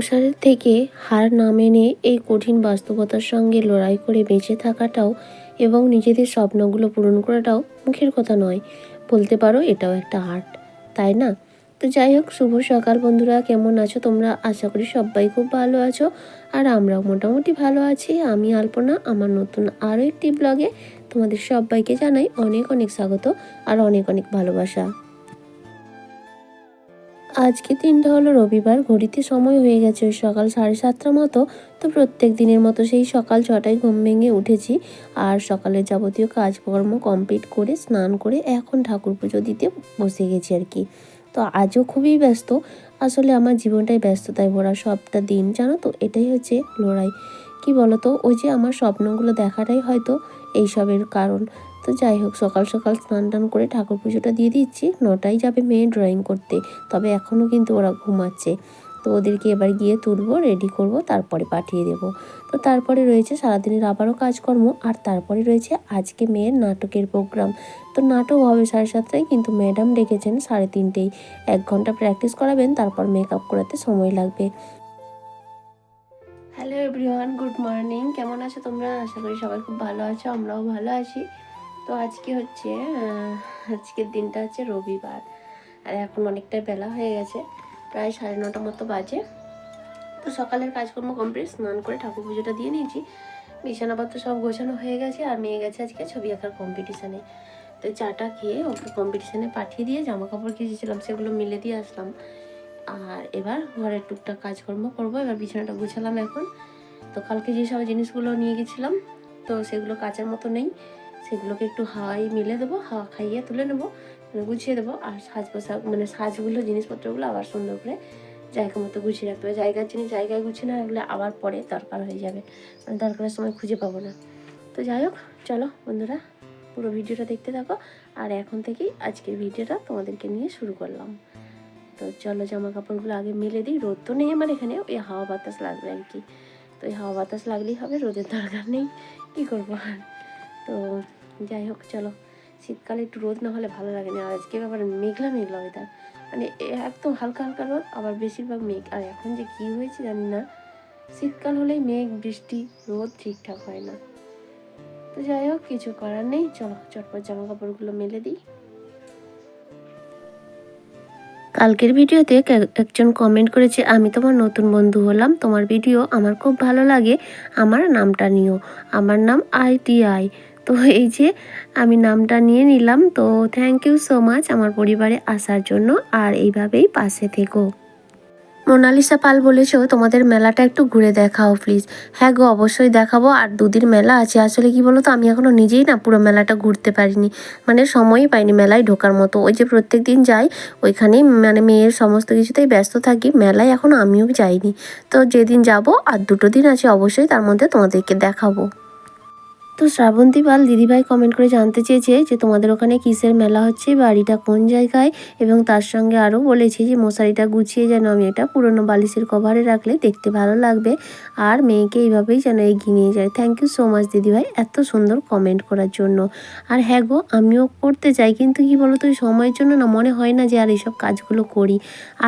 সংসারের থেকে হার না মেনে এই কঠিন বাস্তবতার সঙ্গে লড়াই করে বেঁচে থাকাটাও এবং নিজেদের স্বপ্নগুলো পূরণ করাটাও মুখের কথা নয়। বলতে পারো এটাও একটা আর্ট, তাই না? তো যাই হোক, শুভ সকাল বন্ধুরা, কেমন আছো তোমরা? আশা করি সবাই খুব ভালো আছো। আর আমরাও মোটামুটি ভালো আছি। আমি আলপনা, আমার নতুন আরও একটি ব্লগে তোমাদের সবাইকে জানাই অনেক অনেক স্বাগত আর অনেক অনেক ভালোবাসা। আজকে দিনটা হলো রবিবার, ঘড়িতে সময় হয়ে গেছে ওই সকাল সাড়ে সাতটার মতো, তো প্রত্যেক দিনের মতো সেই সকাল ছটায় ঘুম ভেঙে উঠেছি। আর সকালের যাবতীয় কাজকর্ম কমপ্লিট করে, স্নান করে এখন ঠাকুর পুজো দিতে বসে গেছি আর কি। তো আজও খুবই ব্যস্ত, আসলে আমার জীবনটাই ব্যস্ততায় ভরা সবটা দিন, জানো তো? এটাই হচ্ছে লড়াই। কি বলতো? ওই যে আমার স্বপ্নগুলো দেখাটাই হয়তো এইসবের কারণ। তো যাই হোক, সকাল সকাল স্নান টান করে ঠাকুর পুজোটা দিয়ে দিচ্ছি। নটায় যাবে মেয়ে ড্রয়িং করতে, তবে এখনও কিন্তু ওরা ঘুমাচ্ছে। তো ওদেরকে এবার গিয়ে তুলবো রেডি করব, তারপরে পাঠিয়ে দেব। তো তারপরে রয়েছে সারাদিনের আবারও কাজকর্ম, আর তারপরে রয়েছে আজকে মেয়ের নাটকের প্রোগ্রাম তো নাটক হবে সাড়ে সাতটায়, কিন্তু ম্যাডাম ডেকেছেন সাড়ে তিনটেই এক ঘণ্টা প্র্যাকটিস করাবেন, তারপর মেকআপ করাতে সময় লাগবে। হ্যালো এভরিওয়ান গুড মর্নিং কেমন আছো তোমরা? আশা করি সবাই খুব ভালো আছো, আমরাও ভালো আছি। তো আজকে হচ্ছে আজকের দিনটা হচ্ছে রবিবার। আর এখন অনেকটাই বেলা হয়ে গেছে, প্রায় সাড়ে নটা মতো বাজে। তো সকালের কাজকর্ম কমপ্লিট স্নান করে ঠাকুর পুজোটা দিয়ে নিয়েছি। বিছানাপত্র সব গোছানো হয়ে গেছে, আর মেয়ে গেছে আজকে ছবি আঁকার কম্পিটিশানে তো চাটা খেয়ে ওকে কম্পিটিশানে পাঠিয়ে দিয়ে জামা কাপড় কিনেছিলাম সেগুলো মিলে দিয়ে আসলাম। আর এবার ঘরের টুকটাক কাজকর্ম করব, এবার বিছানাটা গোছালাম এখন। তো কালকে যেসব জিনিসগুলো নিয়ে গেছিলাম, তো সেগুলো কাচার মতো নেই। সেগুলোকে একটু হাওয়াই মিলে দেবো, হাওয়া খাইয়ে তুলে নেব মানে গুছিয়ে দেবো। আর সাজ পোশাক মানে সাজগুলো, জিনিসপত্রগুলো আবার সুন্দর করে জায়গা মতো গুছিয়ে রাখতে হবে। জায়গার জিনিস জায়গায় গুছিয়ে না রাখলে আবার পরে দরকার হয়ে যাবে। মানে দরকারের সময় খুঁজে পাবো না। তো যাই হোক, চলো বন্ধুরা, পুরো ভিডিওটা দেখতে থাকো। আর এখন থেকেই আজকের ভিডিওটা তোমাদেরকে নিয়ে শুরু করলাম। তো চলো জামা কাপড়গুলো আগে মেলে দিই। রোদ তো নেই আমার এখানে, ওই হাওয়া বাতাস লাগবে আর কি। তো এই হাওয়া বাতাস লাগলেই হবে, রোদের দরকার নেই। কী করব? আর তো যাই হোক, চলো। শীতকালে একটু রোদ না হলে ভালো লাগে না। আজকে আবার মেঘলা মেঘলা ওয়েদার মানে একদম হালকা হালকা রোদ, আবার বেশিরভাগ মেঘ। আর এখন যে কি হয়েছে জানি না। শীতকাল হলেই মেঘ, বৃষ্টি, রোদ ঠিকঠাক হয় না। তো যাই হোক, কিছু করার নেই। চলো, চটপট জামা কাপড়গুলো মেলে দিই। কালকের ভিডিওতে একজন কমেন্ট করেছে, আমি তোমার নতুন বন্ধু হলাম। তোমার ভিডিও আমার খুব ভালো লাগে। আমার নামটা নিও। আমার নাম আইটিআই তো এই যে আমি নামটা নিয়ে নিলাম। তো থ্যাংক ইউ সো মাচ আমার পরিবারে আসার জন্য আর এইভাবেই পাশে থেকো। মোনালিসা পাল বলেছ, তোমাদের মেলাটা একটু ঘুরে দেখাও প্লিজ হ্যাঁ গো, অবশ্যই দেখাবো। আর দুদিন মেলা আছে, আসলে কি বলো তো আমি এখনও নিজেই না পুরো মেলাটা ঘুরতে পারিনি। মানে সময়ই পাইনি মেলায় ঢোকার মতো। ওই যে প্রত্যেক দিন যাই, ওইখানেই মানে মেয়ের সমস্ত কিছুতেই ব্যস্ত থাকি। মেলায় এখনও আমিও যাইনি। তো যেদিন যাব আর দুটো দিন আছে, অবশ্যই তার মধ্যে তোমাদেরকে দেখাবো। তো শ্রাবন্তী পাল দিদিভাই কমেন্ট করে জানতে চেয়েছে যে তোমাদের ওখানে কিসের মেলা হচ্ছে, বাড়িটা কোন জায়গায়? এবং তার সঙ্গে আরও বলেছে যে মশারিটা গুছিয়ে যেন আমি এটা পুরনো বালিশের কভারে রাখলে দেখতে ভালো লাগবে আর মেয়েকে এইভাবেই যেন এগিয়ে নিয়ে যায়। থ্যাংক ইউ সো মাচ দিদিভাই এত সুন্দর কমেন্ট করার জন্য। আর হ্যাঁ গো, আমিও করতে চাই, কিন্তু কি বলতো ওই সময়ের জন্য না মনে হয় না যে আর এইসব কাজগুলো করি।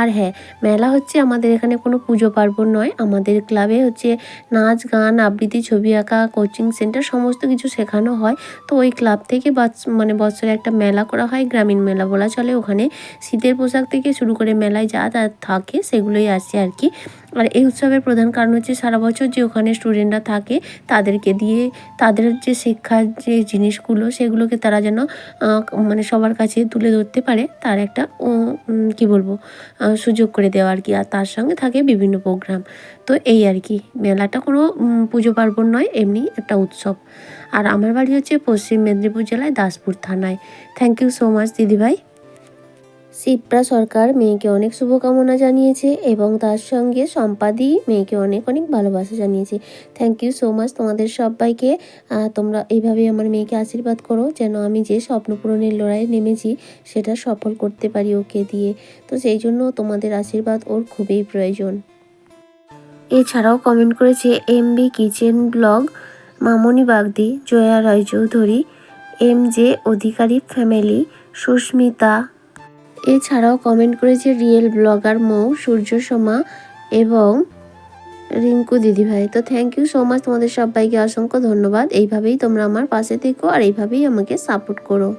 আর হ্যাঁ মেলা হচ্ছে আমাদের এখানে কোনো পুজো পার্বণ নয়, আমাদের ক্লাবে হচ্ছে নাচ, গান, আবৃত্তি, ছবি আঁকা কোচিং সেন্টার সমস্ত কিছু শেখানো হয়। তো ওই ক্লাব থেকে মানে বছরে একটা মেলা করা হয়, গ্রামীণ মেলা বলা চলে। ওখানে শীতের পোশাক থেকে শুরু করে মেলায় যা যা থাকে সেগুলোই আসে আর কি। আর এই উৎসবের প্রধান কারণ হচ্ছে সারা বছর যে ওখানে স্টুডেন্টরা থাকে, তাদেরকে দিয়ে তাদের যে শিক্ষার যে জিনিসগুলো, সেগুলোকে তারা যেন মানে সবার কাছে তুলে ধরতে পারে, তার একটা কি বলব সুযোগ করে দেওয়া আর কি। আর তার সঙ্গে থাকে বিভিন্ন প্রোগ্রাম। তো এই আর কি, মেলাটা কোনো পুজো পার্বণ নয়, এমনি একটা উৎসব। আর আমার বাড়ি হচ্ছে পশ্চিম মেদিনীপুর জেলায় দাসপুর থানায়। থ্যাংক ইউ সো মাচ দিদিভাই। শিপ্রা সরকার মেয়েকে অনেক শুভকামনা জানিয়েছে এবং তার সঙ্গে সম্পাদি মেয়েকে অনেক অনেক ভালোবাসা জানিয়েছে। থ্যাংক ইউ সো মাচ তোমাদের সবাইকে। তোমরা এইভাবেই আমার মেয়েকে আশীর্বাদ করো যেন আমি যে স্বপ্ন পূরণের লড়াইয়ে নেমেছি সেটা সফল করতে পারি ওকে দিয়ে। তো সেই জন্য তোমাদের আশীর্বাদ ওর খুবই প্রয়োজন। এছাড়াও কমেন্ট করেছে M B kitchen blog Mamoni Bagdi, Joya Roychowdhury M J Adhikari family, Sushmita. এছাড়াও কমেন্ট করেছে রিয়েল ব্লগার মৌ, সূর্য সোমা এবং রিঙ্কু দিদিভাই। তো থ্যাংক ইউ সো মাচ তোমাদের সবাইকে অসংখ্য ধন্যবাদ। এইভাবেই তোমরা আমার পাশে থেকো আর এইভাবেই আমাকে সাপোর্ট করো।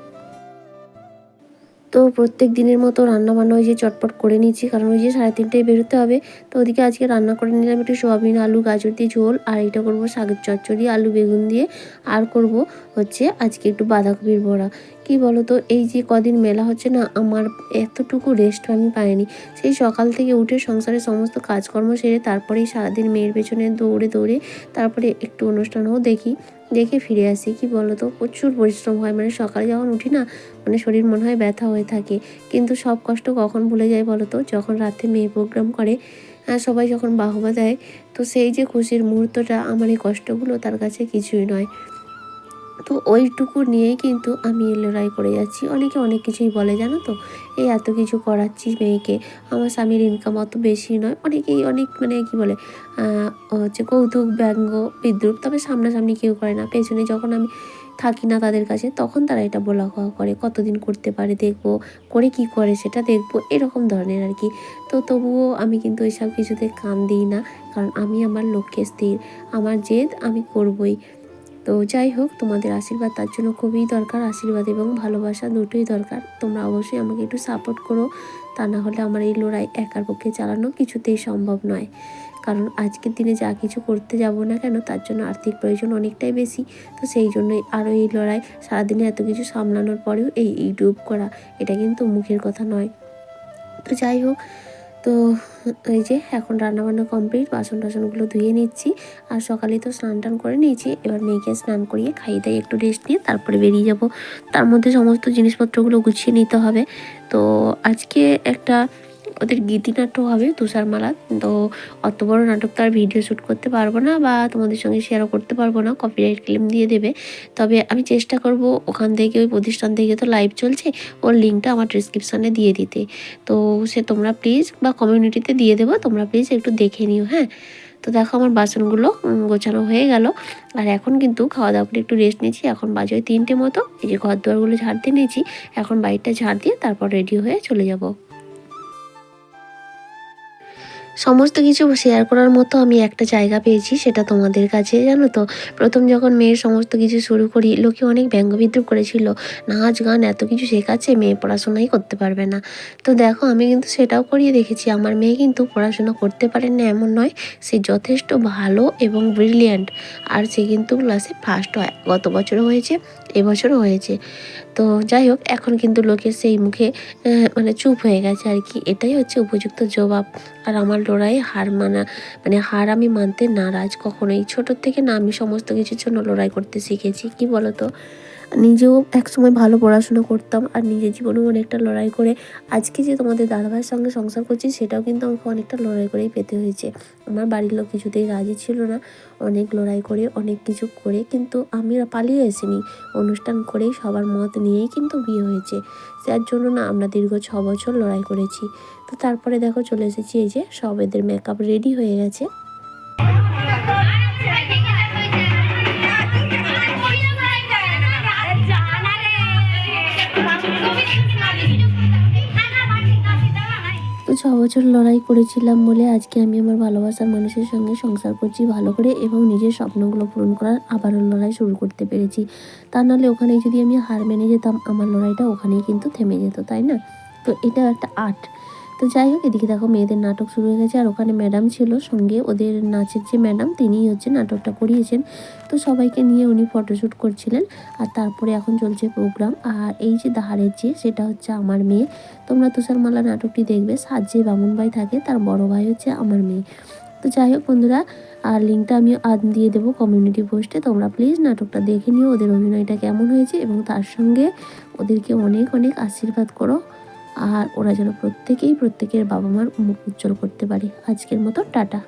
তো প্রত্যেক দিনের মতো রান্না বান্না ওই যে চটপট করে নিচ্ছি কারণ ওই যে সাড়ে তিনটায় বেরোতে হবে। তো ওদিকে আজকে রান্না করে নিলাম একটু সোয়াবিন, আলু, গাজর দিয়ে ঝোল, আর এটা করব শাকের চচ্চড়ি, আলু বেগুন দিয়ে। আর করব হচ্ছে আজকে একটু বাঁধাকপির বড়া। কি বলো তো এই যে কদিন মেলা হচ্ছে না, আমার এতটুকু রেস্ট আমি পাইনি। সেই সকাল থেকে উঠে সংসারের সমস্ত কাজকর্ম সেরে তারপরেই সারাদিন মেয়ের পেছনে দৌড়ে দৌড়ে তারপরে একটু অনুষ্ঠানও দেখি, দেখে ফিরে আসি। কি বলো তো প্রচুর পরিশ্রম হয়। মানে সকালে যখন উঠি না মানে শরীর মনে হয় ব্যথা হয়ে থাকে। কিন্তু সব কষ্ট কখন ভুলে যায় বলো তো যখন রাতে মেয়ে প্রোগ্রাম করে হ্যাঁ সবাই যখন বাহবা দেয়, তো সেই যে খুশির মুহূর্তটা, আমার এই কষ্টগুলো তার কাছে কিছুই নয়। তো ওইটুকু নিয়েই কিন্তু আমি লড়াই করে যাচ্ছি। অনেকে অনেক কিছুই বলে, জানো তো? এই এত কিছু করাচ্ছি মেয়েকে, আমার স্বামীর ইনকাম অত বেশি নয়। অনেকেই অনেক মানে কি বলে হচ্ছে কৌতুক, ব্যঙ্গ, বিদ্রুপ, তবে সামনাসামনি কেউ করে না। পেছনে যখন আমি থাকি না তাদের কাছে, তখন তারা এটা বলা কওয়া করে, কতদিন করতে পারে দেখব, করে কি করে সেটা দেখব, এরকম ধরনের আর কি। তো তবুও আমি কিন্তু এইসব কিছুতে কান দিই না, কারণ আমি আমার লক্ষ্যে স্থির। আমার জেদ আমি করবই। তো যাই হোক, তোমাদের আশীর্বাদ তার জন্য খুবই দরকার। আশীর্বাদ এবং ভালোবাসা দুটোই দরকার। তোমরা অবশ্যই আমাকে একটু সাপোর্ট করো। তা না হলে আমার এই লড়াই একার পক্ষে চালানো কিছুতেই সম্ভব নয়। কারণ আজকের দিনে যা কিছু করতে যাব না কেন, তার জন্য আর্থিক প্রয়োজন অনেকটাই বেশি। তো সেই জন্যই আরও এই লড়াই সারাদিনে এত কিছু সামলানোর পরেও এই ইউটিউব করা। এটা কিন্তু মুখের কথা নয়। তো যাই হোক তো এই যে এখন রান্নাবান্না কমপ্লিট বাসন টাসনগুলো ধুয়ে নিচ্ছি। আর সকালে তো স্নান টান করে নিয়েছি। এবার মেয়েকে স্নান করিয়ে খাইয়ে দাই একটু রেস্ট নিয়ে তারপরে বেরিয়ে যাব। তার মধ্যে সমস্ত জিনিসপত্রগুলো গুছিয়ে নিতে হবে। তো আজকে একটা ওদের গীতিনাট্য হবে, তুষারমালা। তো অত বড় নাটক তো আর ভিডিও শ্যুট করতে পারব না বা তোমাদের সঙ্গে শেয়ারও করতে পারব না কপিরাইট ক্লেম দিয়ে দেবে। তবে আমি চেষ্টা করব ওখান থেকে, ওই প্রতিষ্ঠান থেকে তো লাইভ চলছে, ওর লিঙ্কটা আমার ডিসক্রিপশানে দিয়ে দিতে। তো সে তোমরা প্লিজ বা কমিউনিটিতে দিয়ে দেবো, তোমরা প্লিজ একটু দেখে নিও হ্যাঁ? তো দেখো আমার বাসনগুলো গোছানো হয়ে গেল। আর এখন কিন্তু খাওয়া দাওয়া করে একটু রেস্ট নিয়েছি এখন বাজে তিনটে মতো। এই যে ঘর দুয়ারগুলো ঝাড় দিয়ে নিয়েছি, এখন বাড়িটা ঝাড় দিয়ে তারপর রেডি হয়ে চলে যাব। সমস্ত কিছু শেয়ার করার মতো আমি একটা জায়গা পেয়েছি, সেটা তোমাদের কাছে, জানো তো? প্রথম যখন মেয়ের সমস্ত কিছু শুরু করি, লোকে অনেক ব্যঙ্গ বিদ্রুপ করেছিল। নাচ, গান, এত কিছু শেখাচ্ছে, মেয়ে পড়াশোনাই করতে পারবে না। তো দেখো, আমি কিন্তু সেটাও করিয়ে দেখেছি। আমার মেয়ে কিন্তু পড়াশোনা করতে পারে না এমন নয়, সে যথেষ্ট ভালো এবং ব্রিলিয়ান্ট আর সে কিন্তু ক্লাসে ফার্স্ট হয়। গত বছরও হয়েছে, এবছরও হয়েছে। তো যাই হোক, এখন কিন্তু লোকের সেই মুখে মানে চুপ হয়ে গেছে আর কি। এটাই হচ্ছে উপযুক্ত জবাব। আর আমার লড়াই, হার মানা মানে হার আমি মানতে নারাজ কখনোই। ছোটোর থেকে না, আমি সমস্ত কিছুর জন্য লড়াই করতে শিখেছি। কি বলতো? নিজেও একসময় ভালো পড়াশোনা করতাম আর নিজের জীবনেও অনেকটা লড়াই করে আজকে যে তোমাদের দাদাভাইয়ের সঙ্গে সংসার করছি, সেটাও কিন্তু আমাকে অনেকটা লড়াই করেই পেতে হয়েছে। আমার বাড়ির লোক কিছুতেই রাজি ছিল না। অনেক লড়াই করে, অনেক কিছু করে, কিন্তু আমি পালিয়ে আসিনি অনুষ্ঠান করেই সবার মত নিয়েই কিন্তু বিয়ে হয়েছে। যার জন্য না, আমরা দীর্ঘ ছ বছর লড়াই করেছি। তো তারপরে দেখো চলে এসেছি এই যে সব এদের মেকআপ রেডি হয়ে গেছে। ছ বছর লড়াই করেছিলাম বলে আজকে আমি আমার ভালোবাসার মানুষের সঙ্গে সংসার করছি ভালো করে এবং নিজের স্বপ্নগুলো পূরণ করার আবারও লড়াই শুরু করতে পেরেছি। তা নাহলে ওখানে যদি আমি হার মেনে যেতাম, আমার লড়াইটা ওখানেই কিন্তু থেমে যেত, তাই না? তো এটা একটা আর্ট। তো যাই হোক, এদিকে দেখো মেয়েদের নাটক শুরু হয়ে গেছে। আর ওখানে ম্যাডাম ছিল সঙ্গে ওদের নাচের যে ম্যাডাম, তিনিই হচ্ছে নাটকটা করিয়েছেন। তো সবাইকে নিয়ে উনি ফটোশ্যুট করছিলেন। আর তারপরে এখন চলছে প্রোগ্রাম। আর এই যে দাহারের যে, সেটা হচ্ছে আমার মেয়ে। তোমরা তুষারমালা নাটকটি দেখবে। সাজ্জে বামুন ভাই থাকে, তার বড় ভাই হচ্ছে আমার মেয়ে। তো যাই হোক বন্ধুরা, আর লিঙ্কটা আমি আদ দিয়ে দেবো কমিউনিটি পোস্টে তোমরা প্লিজ নাটকটা দেখে নিও, ওদের অভিনয়টা কেমন হয়েছে এবং তার সঙ্গে ওদেরকে অনেক অনেক আশীর্বাদ করো। আর ওরা যেন প্রত্যেকেই প্রত্যেকের বাবা মার মুখ উজ্জ্বল করতে পারে। আজকের মতো টাটা।